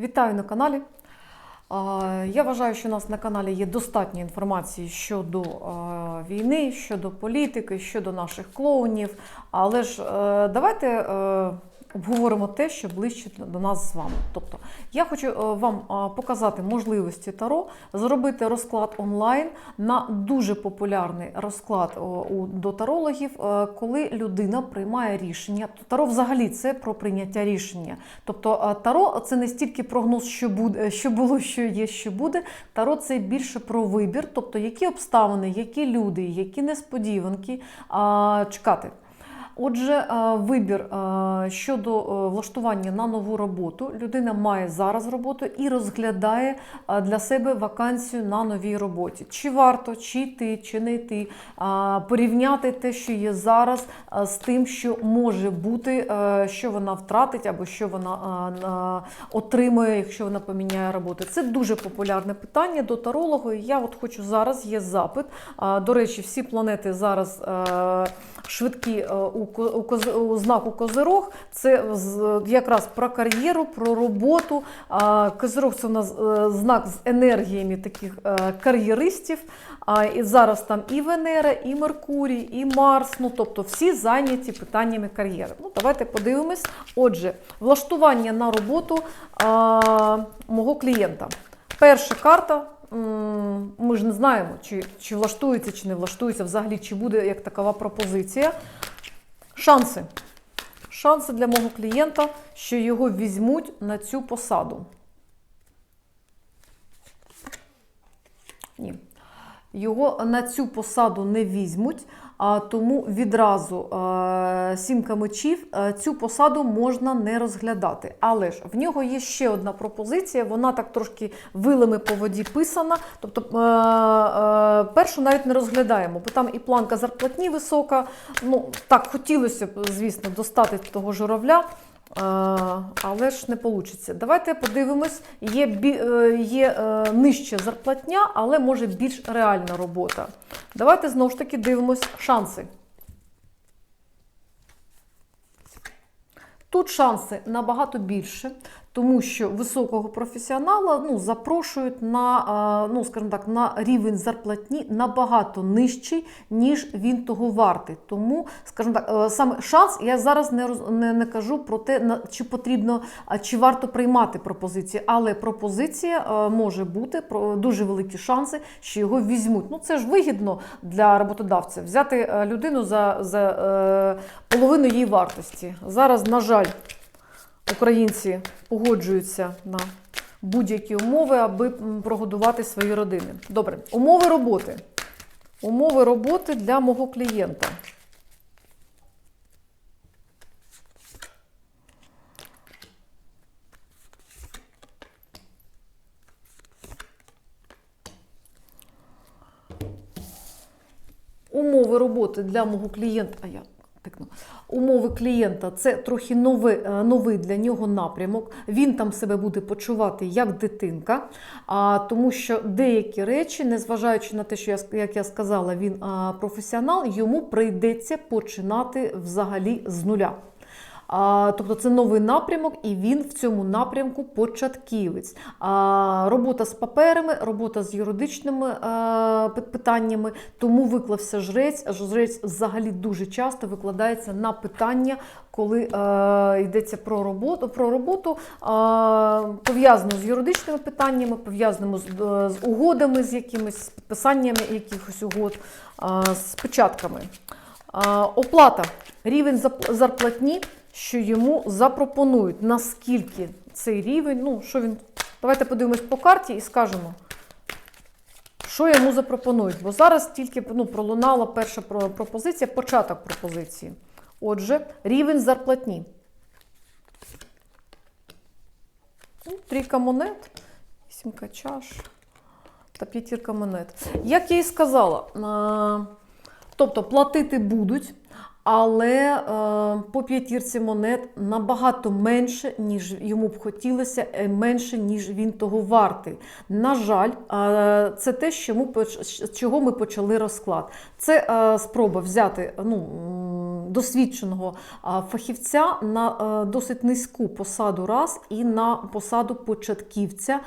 Вітаю на каналі. Я вважаю, що у нас на каналі є достатньо інформації щодо війни, щодо політики, щодо наших клоунів. Але ж е, давайте е, обговоримо те, що ближче до нас з вами. Тобто, я хочу е, вам показати можливості Таро, зробити розклад онлайн на дуже популярний розклад до тарологів, е, коли людина приймає рішення. Таро взагалі це про прийняття рішення. Тобто е, Таро це не стільки прогноз, що буде, що було, що є, що буде. Таро це більше про вибір, тобто які обставини, які люди, які несподіванки чекати. Отже, е, вибір е, щодо е, влаштування на нову роботу. Людина має зараз роботу і розглядає для себе вакансію на новій роботі. Чи варто, чи йти, чи не йти, порівняти те, що є зараз, з тим, що може бути, що вона втратить або що вона отримує, якщо вона поміняє роботу. Це дуже популярне питання до тарологу. Я от хочу зараз є запит. До речі, всі планети зараз швидкі е, у, у, у знаку Козирог. Це якраз про кар'єру, про роботу. Козирог це у нас е, знак з енергіями таких е, кар'єристів. І зараз там і Венера, і Меркурій, і Марс. Ну тобто всі зайняті питаннями кар'єри. Ну, давайте подивимось. Отже, влаштування на роботу а, мого клієнта. Перша карта. Ми ж не знаємо, чи, чи влаштується, чи не влаштується, взагалі, чи буде як такова пропозиція. Шанси. Шанси для мого клієнта, що його візьмуть на цю посаду. Ні. Його на цю посаду не візьмуть, а тому відразу е, сімка мечів е, цю посаду можна не розглядати. Але ж в нього є ще одна пропозиція, вона так трошки вилами по воді писана. Тобто е, першу навіть не розглядаємо, бо там і планка зарплатні висока. Ну так хотілося б, звісно, достати того журавля. Е, Але ж не вийде. Давайте подивимось. Є, е, є е, нижча зарплатня, але може більш реальна робота. Давайте знову ж таки дивимось шанси. Тут шанси набагато більше, тому що високого професіонала ну, запрошують на, ну, скажімо так, на рівень зарплатні набагато нижчий, ніж він того вартий. Тому, скажімо так, е, саме шанс, я зараз не, роз- не, не кажу про те, чи потрібно, чи варто приймати пропозиції, але пропозиція е, може бути дуже великі шанси, що його візьмуть. Ну це ж вигідно для роботодавця взяти е, людину за, за половину її вартості. Зараз, на жаль, українці погоджуються на будь-які умови, аби прогодувати свої родини. Добре, умови роботи. Умови роботи для мого клієнта. Умови роботи для мого клієнта. А я тикну. Умови клієнта це трохи новий, е, новий для нього напрямок. Він там себе буде почувати як дитинка, тому що деякі речі, незважаючи на те, що я як я сказала, він професіонал, йому прийдеться починати взагалі з нуля. А, тобто це новий напрямок, і він в цьому напрямку початківець. А, робота з паперами, робота з юридичними а, питаннями. Тому виклався жрець. А Жрець взагалі дуже часто викладається на питання, коли е, йдеться про роботу, про роботу а, пов'язану з юридичними питаннями, пов'язану з, е, з угодами, з якимись з підписаннями якихось угод, а, з печатками. Оплата, рівень зарплатні, що йому запропонують. Наскільки цей рівень, ну що він. Давайте подивимось по карті і скажемо, що йому запропонують. Бо зараз тільки ну, пролунала перша пропозиція, початок пропозиції. Отже, рівень зарплатні. Ну, Трійка монет, сімка чаш та п'ятірка монет. Як я і сказала, тобто платити будуть, але е, по п'ятірці монет набагато менше, ніж йому б хотілося, е, менше, ніж він того вартий. На жаль, е, це те, що чого ми почали розклад. Це е, спроба взяти ну, досвідченого фахівця на е, досить низьку посаду раз і на посаду початківця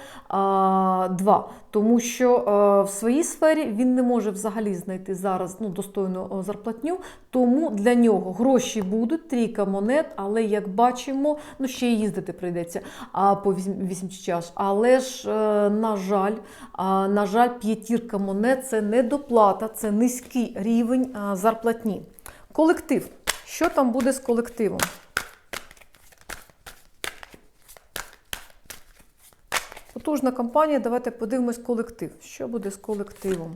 два. Тому що е, в своїй сфері він не може взагалі знайти зараз ну, достойну е, зарплатню, тому для нього гроші будуть, трійка монет, але як бачимо, ну ще й їздити прийдеться а, по 8 час. Але ж, на жаль, на жаль, п'ятірка монет це не доплата, це низький рівень зарплатні. Колектив. Що там буде з колективом? Потужна компанія, давайте подивимось колектив. Що буде з колективом?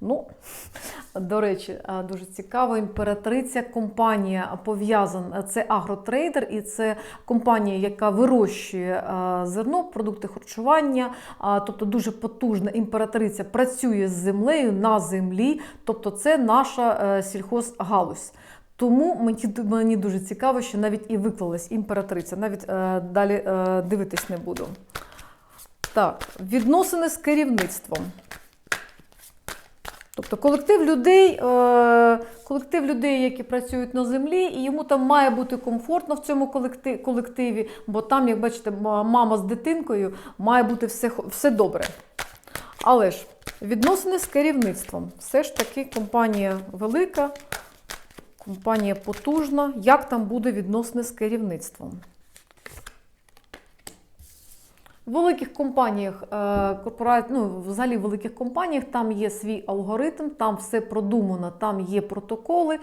Ну, до речі, дуже цікаво. Імператриця компанія пов'язана. Це агротрейдер, і це компанія, яка вирощує зерно, продукти харчування. Тобто дуже потужна імператриця працює з землею на землі. Тобто, це наша е, сільхозгалузь. Тому мені, мені дуже цікаво, що навіть і виклалась імператриця. Навіть е, далі е, дивитись не буду. Так, відносини з керівництвом. Тобто колектив людей, е, колектив людей, які працюють на землі, і йому там має бути комфортно в цьому колективі, бо там, як бачите, мама з дитинкою має бути все, все добре. Але ж відносини з керівництвом. Все ж таки компанія велика, компанія потужна. Як там буде відносини з керівництвом? В великих компаніях, е, корпора... ну, взагалі в великих компаніях там є свій алгоритм, там все продумано, там є протоколи,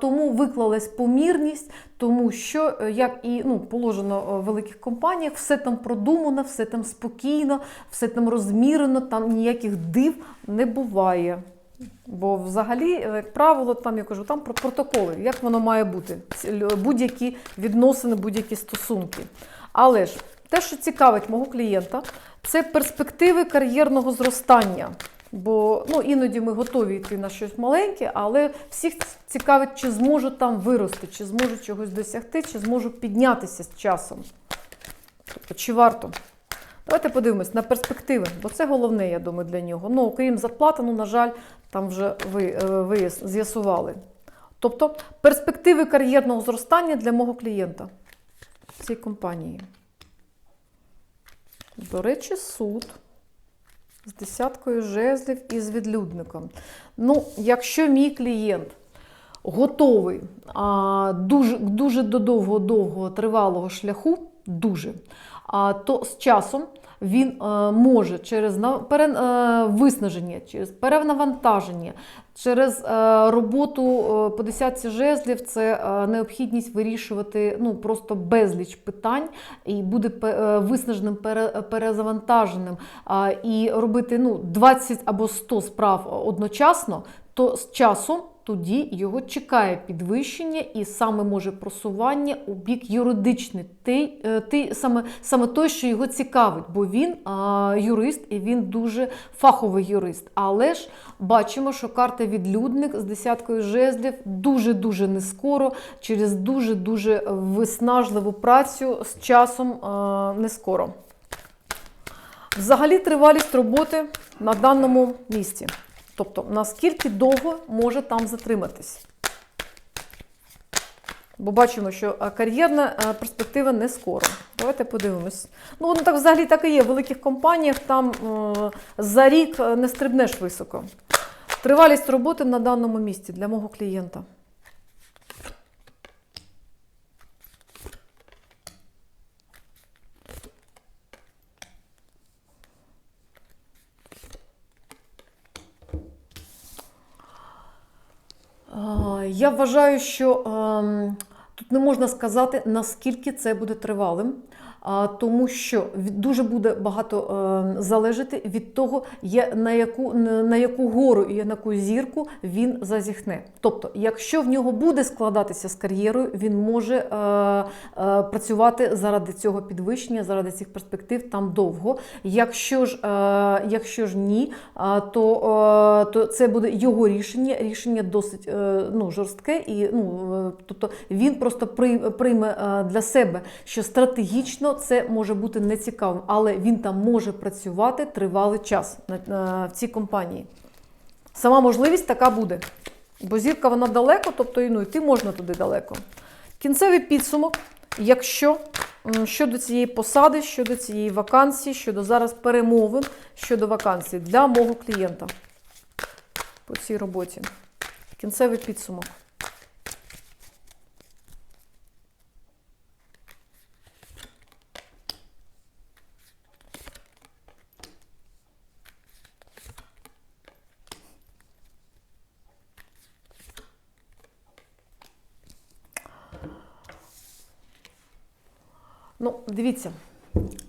тому виклалась помірність, тому що, е, як і ну, положено е, в великих компаніях, все там продумано, все там спокійно, все там розмірено, там ніяких див не буває. Бо взагалі, як правило, там я кажу, там про протоколи, як воно має бути, будь-які відносини, будь-які стосунки. Але ж те, що цікавить мого клієнта, це перспективи кар'єрного зростання. Бо ну, іноді ми готові йти на щось маленьке, але всіх цікавить, чи зможу там вирости, чи зможу чогось досягти, чи зможу піднятися з часом. Тобто, чи варто? Давайте подивимось на перспективи, бо це головне, я думаю, для нього. Ну, окрім зарплати, ну, на жаль, там вже ви, е, ви з'ясували. Тобто перспективи кар'єрного зростання для мого клієнта цій компанії. До речі, суд з десяткою жезлів і з відлюдником. Ну, якщо мій клієнт готовий а, дуже, дуже до довго-довго тривалого шляху, дуже, то з часом він е, може через е, виснаження, через перенавантаження, через е, роботу по десятці жезлів, це необхідність вирішувати ну, просто безліч питань і буде виснаженим, перезавантаженим. І робити ну, 20 або 100 справ одночасно, то з часом тоді його чекає підвищення і саме може просування у бік юридичний, той, е, той, саме, саме той, що його цікавить, бо він а, юрист і він дуже фаховий юрист. Але ж бачимо, що карта відлюдник з десяткою жезлів дуже-дуже не скоро, через дуже-дуже виснажливу працю з часом а, не скоро. Взагалі тривалість роботи на даному місці. Тобто, наскільки довго може там затриматись? Бо бачимо, що кар'єрна перспектива не скоро. Давайте подивимось. Ну, воно так взагалі так і є. В великих компаніях там е, за рік е, не стрибнеш високо. Тривалість роботи на даному місці для мого клієнта. А, Я вважаю, що ем, тут не можна сказати, наскільки це буде тривалим, тому що дуже буде багато ем, залежати від того, на яку, на яку гору і на яку зірку він зазіхне. Тобто, якщо в нього буде складатися з кар'єрою, він може е, е, працювати заради цього підвищення, заради цих перспектив там довго. Якщо ж, е, якщо ж ні, то, е, то це буде його рішення, рішення досить е, ну, жорстке, і ну, е, тобто він просто при- прийме е, для себе, що стратегічно це може бути нецікавим, але він там може працювати тривалий час в цій компанії. Сама можливість така буде. Бо зірка вона далеко, тобто і, ну, йти можна туди далеко. Кінцевий підсумок, якщо щодо цієї посади, щодо цієї вакансії, щодо зараз перемовин щодо вакансії для мого клієнта по цій роботі. Кінцевий підсумок. Ну, дивіться,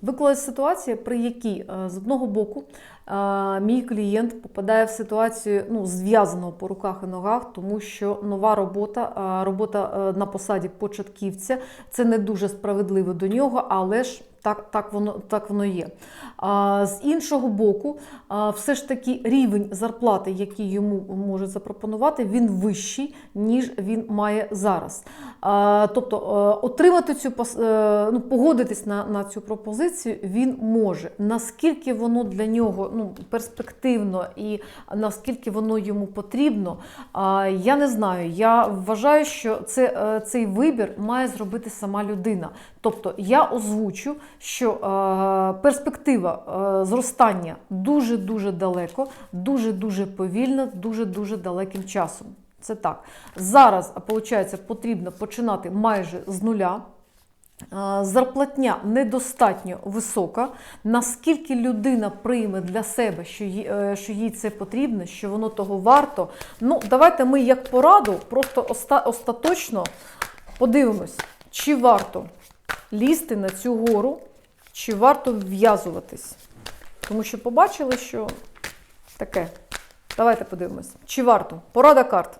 виклалась ситуація, при якій е, з одного боку е, мій клієнт попадає в ситуацію ну, зв'язаного по руках і ногах, тому що нова робота, е, робота на посаді початківця, це не дуже справедливо до нього, але ж так, так, воно, так воно є. А, з іншого боку, а, все ж таки рівень зарплати, який йому можуть запропонувати, він вищий, ніж він має зараз. А, тобто е, отримати цю е, ну, погодитись на, на цю пропозицію він може. Наскільки воно для нього ну, перспективно і наскільки воно йому потрібно, а, я не знаю. Я вважаю, що це, е, цей вибір має зробити сама людина. Тобто я озвучу, що е, перспектива е, зростання дуже-дуже далеко, дуже-дуже повільно, дуже-дуже далеким часом. Це так. Зараз, виходить, потрібно починати майже з нуля. Е, Зарплатня недостатньо висока. Наскільки людина прийме для себе, що їй, е, що їй це потрібно, що воно того варто. Ну, давайте ми як пораду просто оста- остаточно подивимось, чи варто лізти на цю гору, чи варто вв'язуватись. Тому що побачили, що таке. Давайте подивимось. Чи варто? Порада карт.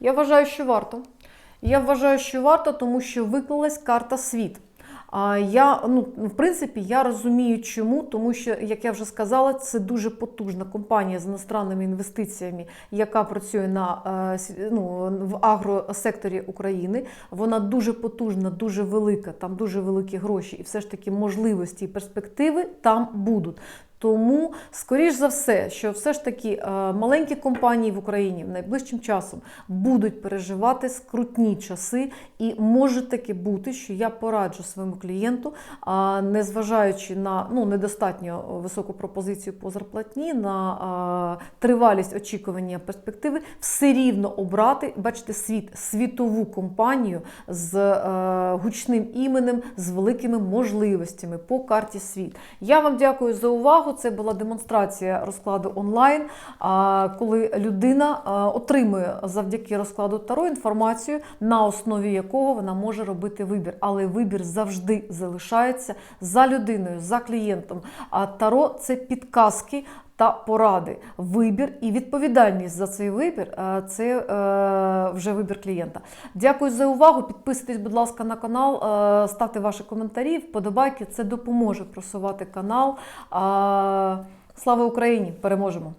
Я вважаю, що варто. Я вважаю, що варто, тому що виклалась карта світ. Я, ну, в принципі, я розумію, чому, тому що, як я вже сказала, це дуже потужна компанія з іностранними інвестиціями, яка працює на е, ну, в агросекторі України. Вона дуже потужна, дуже велика, там дуже великі гроші, і все ж таки можливості і перспективи там будуть. Тому, скоріш за все, що все ж таки е, маленькі компанії в Україні найближчим часом будуть переживати скрутні часи, і може таки бути, що я пораджу своєму клієнту, незважаючи на ну, недостатньо високу пропозицію по зарплатні, на тривалість очікування перспективи, все рівно обрати, бачите, світ, світову компанію з е, гучним іменем, з великими можливостями по карті світ. Я вам дякую за увагу. Це була демонстрація розкладу онлайн, коли людина отримує завдяки розкладу Таро інформацію, на основі якого вона може робити вибір. Але вибір завжди залишається за людиною, за клієнтом. А Таро це підказки. Та поради, вибір і відповідальність за цей вибір е, це е, вже вибір клієнта. Дякую за увагу. Підписуйтесь, будь ласка, на канал, е, ставте ваші коментарі, вподобайки. Це допоможе просувати канал. Слава Україні! Переможемо!